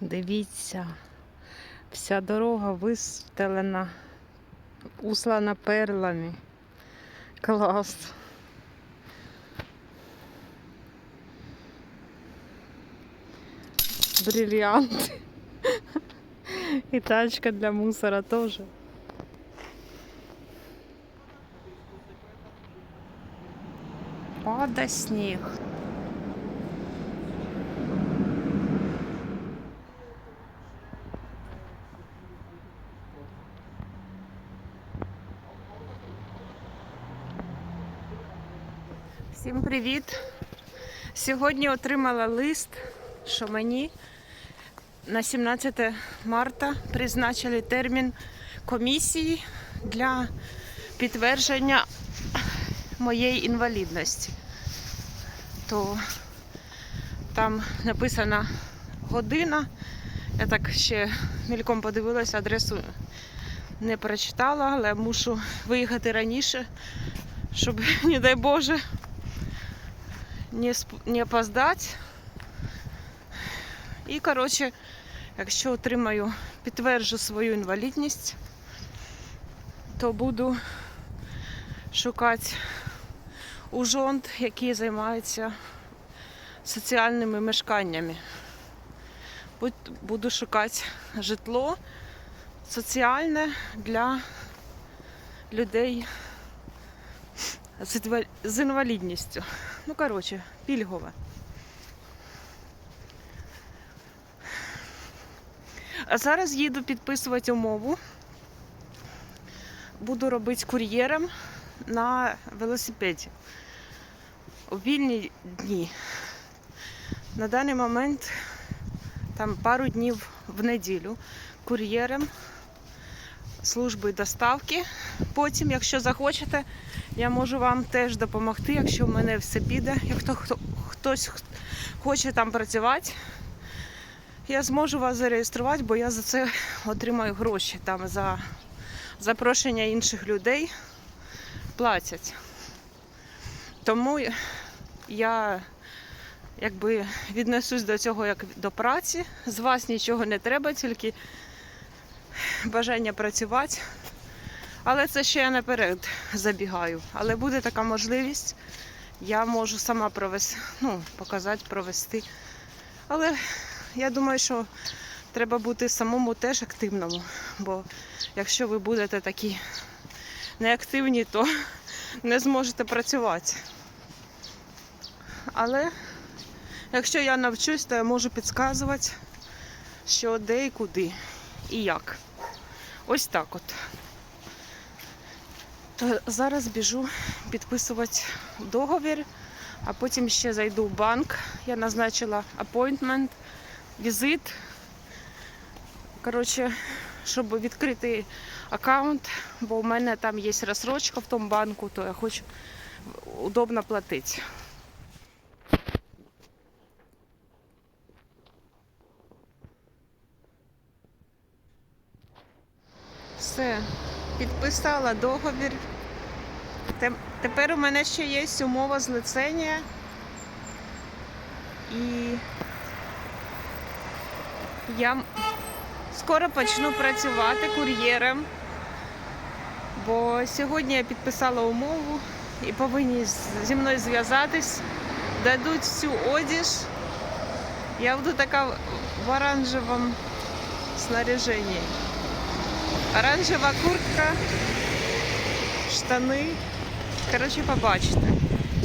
Дивіться, вся дорога вистелена, услана перлами. Клас. Бриллиант. І тачка для мусора теж. Пада сніг. Всім привіт! Сьогодні отримала лист, що мені на 17 марта призначили термін комісії для підтвердження моєї інвалідності. То там написана година. Я так ще мільком подивилася, адресу не прочитала, але мушу виїхати раніше, щоб, не дай Боже, не, не опоздати. І, коротше, якщо отримаю, підтверджу свою інвалідність, то буду шукати у жонт, які займаються соціальними мешканнями. Буду шукати житло соціальне для людей з інвалідністю. Ну, коротше, пільгове. А зараз їду підписувати умову. Буду робити кур'єром на велосипеді. У вільні дні. На даний момент там пару днів в неділю кур'єром служби доставки. Потім, якщо захочете, я можу вам теж допомогти, якщо в мене все піде. Якщо хто, хтось хоче там працювати, я зможу вас зареєструвати, бо я за це отримаю гроші. Там за запрошення інших людей платять. Тому я якби віднесусь до цього як до праці. З вас нічого не треба, тільки бажання працювати. Але це ще я наперед забігаю. Але буде така можливість, я можу сама провести, ну, показати, провести. Але я думаю, що треба бути самому теж активному. Бо якщо ви будете такі неактивні, то не зможете працювати. Але якщо я навчусь, то я можу підказувати, що де і куди і як. Ось так от. Зараз біжу підписувати договір, а потім ще зайду в банк. Я назначила appointment, візит. Коротше, щоб відкрити аккаунт, бо в мене там є розсрочка в тому банку, то я хочу удобно платити. Все, підписала договір. Тепер у мене ще є умова злицення. І я скоро почну працювати кур'єром. Бо сьогодні я підписала умову і повинні зі мною зв'язатись, дадуть всю одіж. Я буду така в оранжевому снаряженні. Оранжева куртка, штани. Коротше, побачите.